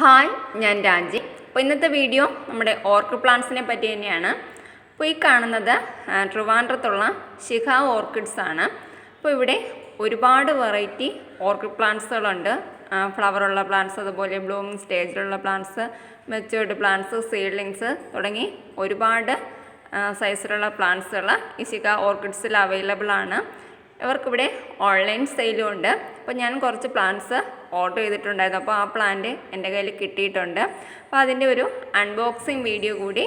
Hi ഞാൻ രാജി. അപ്പോൾ ഇന്നത്തെ വീഡിയോ നമ്മുടെ ഓർക്കിഡ് പ്ലാന്റ്സിനെ പറ്റി തന്നെയാണ്. അപ്പോൾ ഈ കാണുന്നത് ട്രിവാൻഡ്രത്തുള്ള ശിഖ ഓർക്കിഡ്സ് ആണ്. അപ്പോൾ ഇവിടെ ഒരുപാട് വെറൈറ്റി ഓർക്കിഡ് പ്ലാന്റ്സുകളുണ്ട്. ഫ്ലവറുള്ള പ്ലാന്റ്സ് അതുപോലെ ബ്ലൂമിങ് സ്റ്റേജിലുള്ള പ്ലാന്റ്സ് മെച്ചേർഡ് പ്ലാന്റ്സ് സീഡ്ലിങ്സ് തുടങ്ങി ഒരുപാട് സൈസിലുള്ള പ്ലാന്റ്സുകൾ ഈ ശിഖ ഓർക്കിഡ്സിൽ അവൈലബിൾ ആണ്. ഇവർക്കിവിടെ ഓൺലൈൻ സെയിലും ഉണ്ട്. അപ്പോൾ ഞാൻ കുറച്ച് പ്ലാന്റ്സ് ഓർഡർ ചെയ്തിട്ടുണ്ടായിരുന്നു. അപ്പോൾ ആ പ്ലാന്റ് എന്റെ കയ്യിൽ കിട്ടിയിട്ടുണ്ട്. അപ്പോൾ അതിന്റെ ഒരു അൺബോക്സിങ് വീഡിയോ കൂടി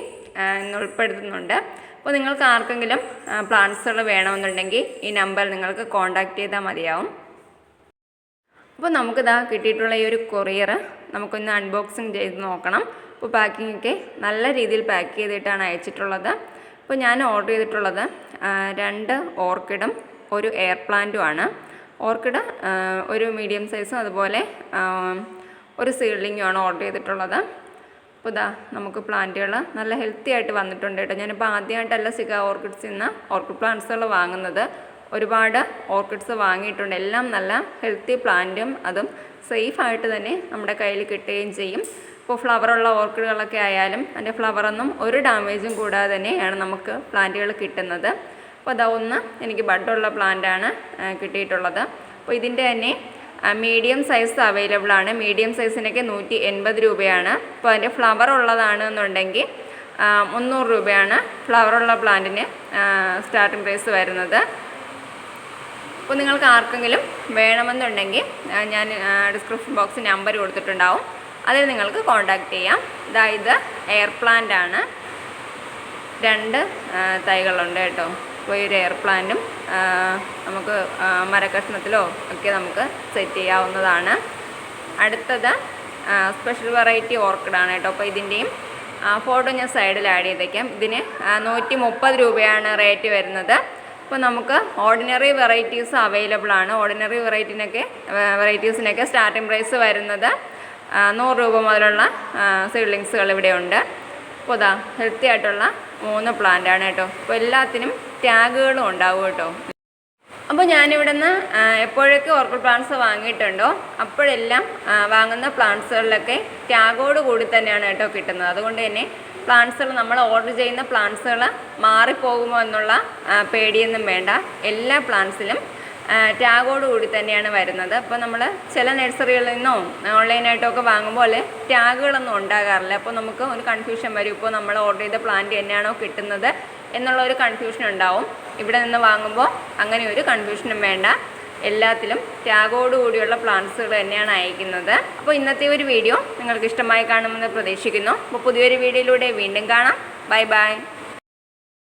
ഉൾപ്പെടുത്തുന്നുണ്ട്. അപ്പോൾ നിങ്ങൾക്ക് ആർക്കെങ്കിലും പ്ലാന്റ്സുകൾ വേണമെന്നുണ്ടെങ്കിൽ ഈ നമ്പർ നിങ്ങൾക്ക് കോൺടാക്റ്റ് ചെയ്താൽ മതിയാവും. അപ്പോൾ നമുക്കിതാ കിട്ടിയിട്ടുള്ള ഈ ഒരു കൊറിയർ നമുക്കൊന്ന് അൺബോക്സിങ് ചെയ്ത് നോക്കണം. അപ്പോൾ പാക്കിംഗ് ഒക്കെ നല്ല രീതിയിൽ പാക്ക് ചെയ്തിട്ടാണ് അയച്ചിട്ടുള്ളത്. അപ്പോൾ ഞാൻ ഓർഡർ ചെയ്തിട്ടുള്ളത് രണ്ട് ഓർക്കിഡും ഒരു എയർ പ്ലാന്റും ആണ് ഓർക്കിഡ് ഒരു മീഡിയം സൈസും അതുപോലെ ഒരു സീഡ്ലിങ്ങും ആണ് ഓർഡർ ചെയ്തിട്ടുള്ളത്. അപ്പോൾ ഇതാ നമുക്ക് പ്ലാന്റുകൾ നല്ല ഹെൽത്തി ആയിട്ട് വന്നിട്ടുണ്ട് കേട്ടോ. ഞാനിപ്പോൾ ആദ്യമായിട്ടല്ല സിഗ ഓർക്കിഡ്സിൽ നിന്ന് ഓർക്കിഡ് പ്ലാന്റ്സുകൾ വാങ്ങുന്നത്. ഒരുപാട് ഓർക്കിഡ്സ് വാങ്ങിയിട്ടുണ്ട്. എല്ലാം നല്ല ഹെൽത്തി പ്ലാന്റും അതും സേഫായിട്ട് തന്നെ നമ്മുടെ കയ്യിൽ കിട്ടുകയും ചെയ്യും. ഇപ്പോൾ ഫ്ലവറുള്ള ഓർക്കിഡുകളൊക്കെ ആയാലും അതിന്റെ ഫ്ലവറൊന്നും ഒരു ഡാമേജും കൂടാതെ തന്നെയാണ് നമുക്ക് പ്ലാന്റുകൾ കിട്ടുന്നത്. അപ്പോൾ അതാ ഒന്ന് എനിക്ക് ബഡുള്ള പ്ലാന്റാണ് കിട്ടിയിട്ടുള്ളത്. അപ്പോൾ ഇതിന്റെ തന്നെ മീഡിയം സൈസ് അവൈലബിൾ ആണ്. മീഡിയം സൈസിനൊക്കെ നൂറ്റി എൺപത് രൂപയാണ്. അപ്പോൾ അതിന്റെ ഫ്ലവർ ഉള്ളതാണ് എന്നുണ്ടെങ്കിൽ മുന്നൂറ് രൂപയാണ് ഫ്ലവറുള്ള പ്ലാന്റിന് സ്റ്റാർട്ടിംഗ് പ്രൈസ് വരുന്നത്. അപ്പോൾ നിങ്ങൾക്ക് ആർക്കെങ്കിലും വേണമെന്നുണ്ടെങ്കിൽ ഞാൻ ഡിസ്ക്രിപ്ഷൻ ബോക്സ് നമ്പർ കൊടുത്തിട്ടുണ്ടാവും. അതിൽ നിങ്ങൾക്ക് കോൺടാക്റ്റ് ചെയ്യാം. ഇതായത് എയർ പ്ലാന്റ് ആണ്. രണ്ട് തൈകളുണ്ട് കേട്ടോ. അപ്പോൾ ഒരു എയർ പ്ലാന്റും നമുക്ക് മരക്കഷ്ണത്തിലോ ഒക്കെ നമുക്ക് സെറ്റ് ചെയ്യാവുന്നതാണ്. അടുത്തത് സ്പെഷ്യൽ വെറൈറ്റി ഓർക്കിഡാണ് കേട്ടോ. അപ്പോൾ ഇതിന്റെയും ഫോട്ടോ ഞാൻ സൈഡിൽ ആഡ് ചെയ്തേക്കാം. ഇതിന് നൂറ്റി മുപ്പത് രൂപയാണ് റേറ്റ് വരുന്നത്. അപ്പോൾ നമുക്ക് ഓർഡിനറി വെറൈറ്റീസ് അവൈലബിൾ ആണ്. ഓർഡിനറി വെറൈറ്റിനൊക്കെ വെറൈറ്റീസിനൊക്കെ സ്റ്റാർട്ടിംഗ് പ്രൈസ് വരുന്നത് നൂറ് രൂപ മുതലുള്ള സീഡ്ലിങ്സുകൾ ഇവിടെ ഉണ്ട് അപ്പോൾ ഹെൽത്തി ആയിട്ടുള്ള മൂന്ന് പ്ലാന്റ് ആണ് കേട്ടോ. അപ്പോൾ എല്ലാത്തിനും ടാഗുകളും ഉണ്ടാവും കേട്ടോ. അപ്പോൾ ഞാനിവിടെ നിന്ന് എപ്പോഴൊക്കെ ഓർക്കിഡ് പ്ലാന്റ്സ് വാങ്ങിയിട്ടുണ്ടോ അപ്പോഴെല്ലാം വാങ്ങുന്ന പ്ലാന്റ്സുകളിലൊക്കെ ടാഗോട് കൂടി തന്നെയാണ് കേട്ടോ കിട്ടുന്നത്. അതുകൊണ്ട് തന്നെ പ്ലാന്റ്സുകൾ നമ്മൾ ഓർഡർ ചെയ്യുന്ന പ്ലാന്റ്സുകൾ മാറിപ്പോകുമോ എന്നുള്ള പേടിയൊന്നും വേണ്ട. എല്ലാ പ്ലാന്റ്സിലും ടാഗോട് കൂടി തന്നെയാണ് വരുന്നത്. അപ്പോൾ നമ്മൾ ചില നഴ്സറികളിൽ നിന്നോ ഓൺലൈനായിട്ടൊക്കെ വാങ്ങുമ്പോൾ ടാഗുകളൊന്നും ഉണ്ടാകാറില്ല. അപ്പോൾ നമുക്ക് ഒരു കൺഫ്യൂഷൻ വരും. ഇപ്പോൾ നമ്മൾ ഓർഡർ ചെയ്ത പ്ലാന്റ് തന്നെയാണോ കിട്ടുന്നത് എന്നുള്ള ഒരു കൺഫ്യൂഷൻ ഉണ്ടാവും. ഇവിടെ നിന്ന് വാങ്ങുമ്പോൾ അങ്ങനെ ഒരു കൺഫ്യൂഷനും വേണ്ട. എല്ലാത്തിലും കൂടിയുള്ള പ്ലാന്റ്സുകൾ തന്നെയാണ് അയക്കുന്നത്. അപ്പോൾ ഇന്നത്തെ ഒരു വീഡിയോ നിങ്ങൾക്ക് ഇഷ്ടമായി കാണുമെന്ന് പ്രതീക്ഷിക്കുന്നു. അപ്പോൾ പുതിയൊരു വീഡിയോയിലൂടെ വീണ്ടും കാണാം. Bye bye